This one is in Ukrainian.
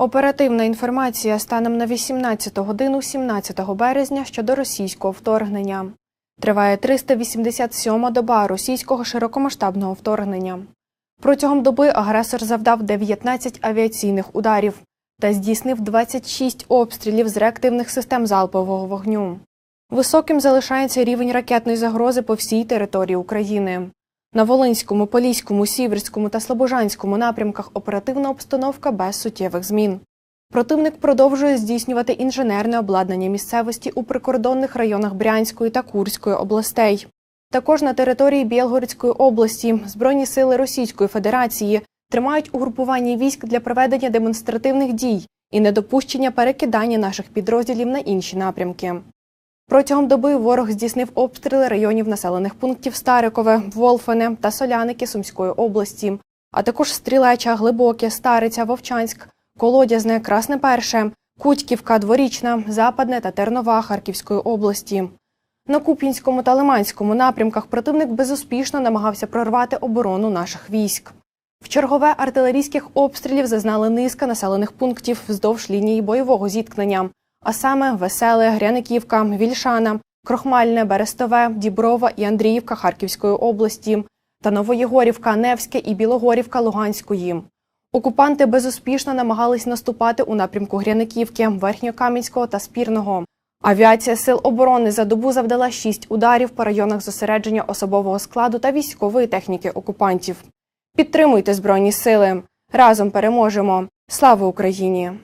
Оперативна інформація станом на 18 годину 17 березня щодо російського вторгнення. Триває 387-ма доба російського широкомасштабного вторгнення. Протягом доби агресор завдав 19 авіаційних ударів та здійснив 26 обстрілів з реактивних систем залпового вогню. Високим залишається рівень ракетної загрози по всій території України. На Волинському, Поліському, Сіверському та Слобожанському напрямках оперативна обстановка без суттєвих змін. Противник продовжує здійснювати інженерне обладнання місцевості у прикордонних районах Брянської та Курської областей. Також на території Білгородської області Збройні сили Російської Федерації тримають угрупування військ для проведення демонстративних дій і недопущення перекидання наших підрозділів на інші напрямки. Протягом доби ворог здійснив обстріли районів населених пунктів Старикове, Волфене та Соляники Сумської області, а також Стрілеча, Глибоке, Стариця, Вовчанськ, Колодязне, Красне Перше, Кутьківка, Дворічна, Западне та Тернова Харківської області. На Куп'янському та Лиманському напрямках противник безуспішно намагався прорвати оборону наших військ. В чергове артилерійських обстрілів зазнали низка населених пунктів вздовж лінії бойового зіткнення, а саме Веселе, Гряниківка, Вільшана, Крохмальне, Берестове, Діброва і Андріївка Харківської області та Новоєгорівка, Невське і Білогорівка Луганської. Окупанти безуспішно намагались наступати у напрямку Гряниківки, Верхньокам'янського та Спірного. Авіація Сил оборони за добу завдала шість ударів по районах зосередження особового складу та військової техніки окупантів. Підтримуйте Збройні сили. Разом переможемо. Слава Україні!